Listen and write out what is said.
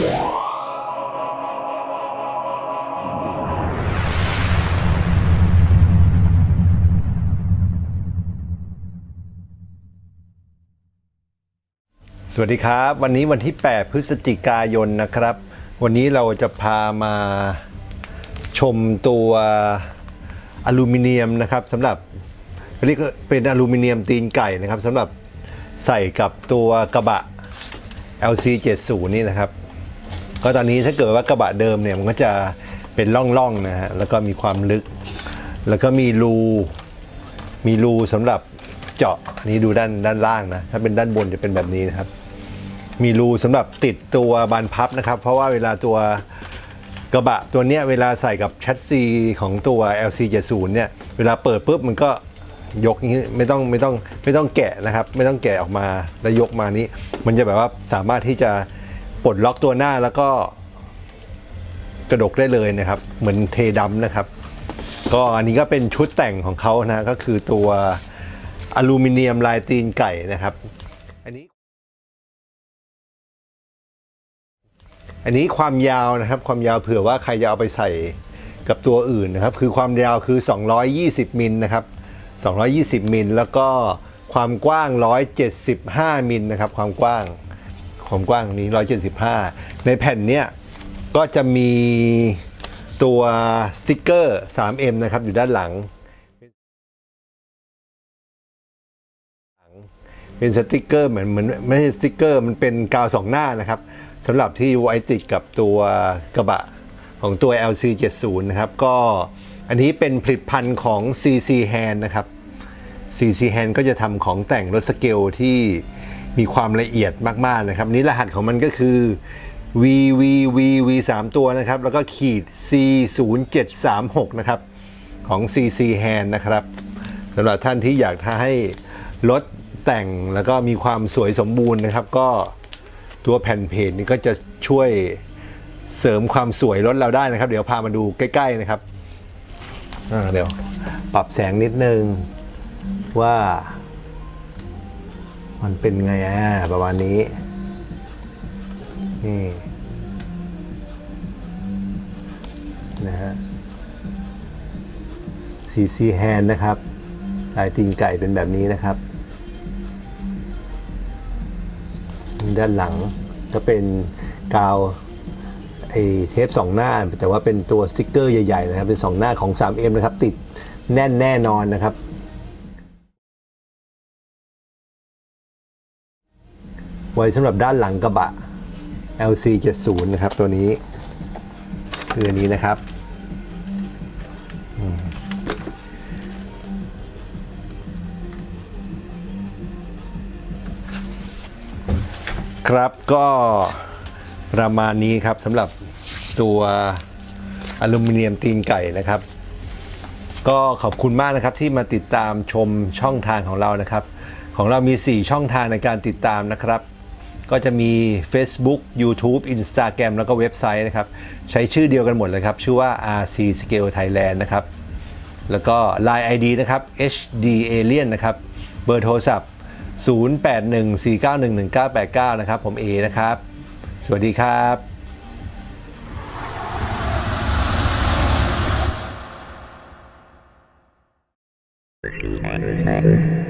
สวัสดีครับ วันนี้วันที่ 8 พฤศจิกายนนะครับ วันนี้เราจะพามาชมตัวอลูมิเนียมนะครับสำหรับเรียกเป็นอลูมิเนียมตีนไก่นะครับสำหรับใส่กับตัวกระบะ LC 70 นี่นะครับ ก็ตอนนี้ถ้าเกิดว่ากระบะเดิมเนี่ยมันก็จะเป็นร่องๆนะฮะแล้วก็มีความลึก แล้วก็มีรูมีรูสำหรับเจาะอันนี้ดูด้านด้านล่างนะถ้าเป็นด้านบนจะเป็นแบบนี้นะครับ มีรูสำหรับติดตัวบานพับนะครับ เพราะว่าเวลาตัวกระบะตัวเนี้ยเวลาใส่กับแชสซีของตัว LC70 เนี่ยเวลาเปิดปุ๊บมันก็ยกนี้ไม่ต้องไม่ต้องไม่ต้องแกะนะครับ ไม่ต้องแกะออกมาแล้วยกมานี้ มันจะแบบว่าสามารถที่จะ ปลดล็อกตัวหน้าแล้วก็กระดกได้เลยนะครับ เหมือนเทดัมนะครับ ก็อันนี้ก็เป็นชุดแต่งของเขานะก็คือตัวอลูมิเนียมลายตีนไก่นะครับ อันนี้ อันนี้ความยาวนะครับ ความยาวเผื่อว่าใครจะเอาไปใส่กับตัวอื่นนะครับ คือความยาวคือ 220มิลนะครับ220มิลแล้วก็ความกว้าง 175มิลนะครับ ความกว้าง ความกว้างตรงนี้ 175 ในแผ่นเนี้ยก็จะมีตัวสติกเกอร์ 3M นะครับอยู่ด้านหลัง เป็นสติกเกอร์เหมือนเหมือนไม่ใช่สติกเกอร์มันเป็นกาวสองหน้านะครับสำหรับที่ไว้ติดกับตัวกระบะของตัว LC70 นะครับก็อันนี้เป็นผลิตภัณฑ์ของ CC Hand นะครับ CC Hand ก็จะทำของแต่งรถสเกลที่ มีความละเอียดมากๆนะครับนี้รหัสของมันก็คือ VVVV 3ตัวนะครับ แล้วก็ขีด C0736 นะครับของ CC Hand นะครับสำหรับท่านที่อยากให้รถแต่งแล้วก็มีความสวยสมบูรณ์นะครับ ก็ตัวแผ่นเพจนี้ก็จะช่วยเสริมความสวยรถเราได้นะครับ เดี๋ยวพามาดูใกล้ ๆนะครับเดี๋ยวปรับแสงนิดนึงว่า มันเป็นไงอะประมาณนี้ นี่ นะฮะ CC hand นะครับลายตีนไก่เป็นแบบนี้นะครับ ด้านหลังก็เป็นกาวไอเทปสองหน้า แต่ว่าเป็นตัวสติกเกอร์ใหญ่ๆนะครับ เป็นสองหน้าของ 3M นะครับ ติดแน่นแน่นอนนะครับ ไว้สำหรับด้านหลังกระบะ LC 70นะครับตัวนี้คืออันนี้นะครับครับก็ประมาณนี้ครับสำหรับตัวอลูมิเนียมตีนไก่นะครับ ก็ขอบคุณมากนะครับที่มาติดตามชมช่องทางของเรานะครับ ของเรามี 4 ช่องทางในการติดตามนะครับ ก็จะมี Facebook YouTube Instagram แล้วก็เว็บไซต์นะครับ ใช้ชื่อเดียวกันหมดเลยครับ ชื่อว่า RC Scale Thailand นะครับ แล้วก็ Line ID นะครับ HD Alien นะครับ เบอร์โทรศัพท์ 0814911989 นะครับ ผมเอนะครับ สวัสดีครับ Thank you.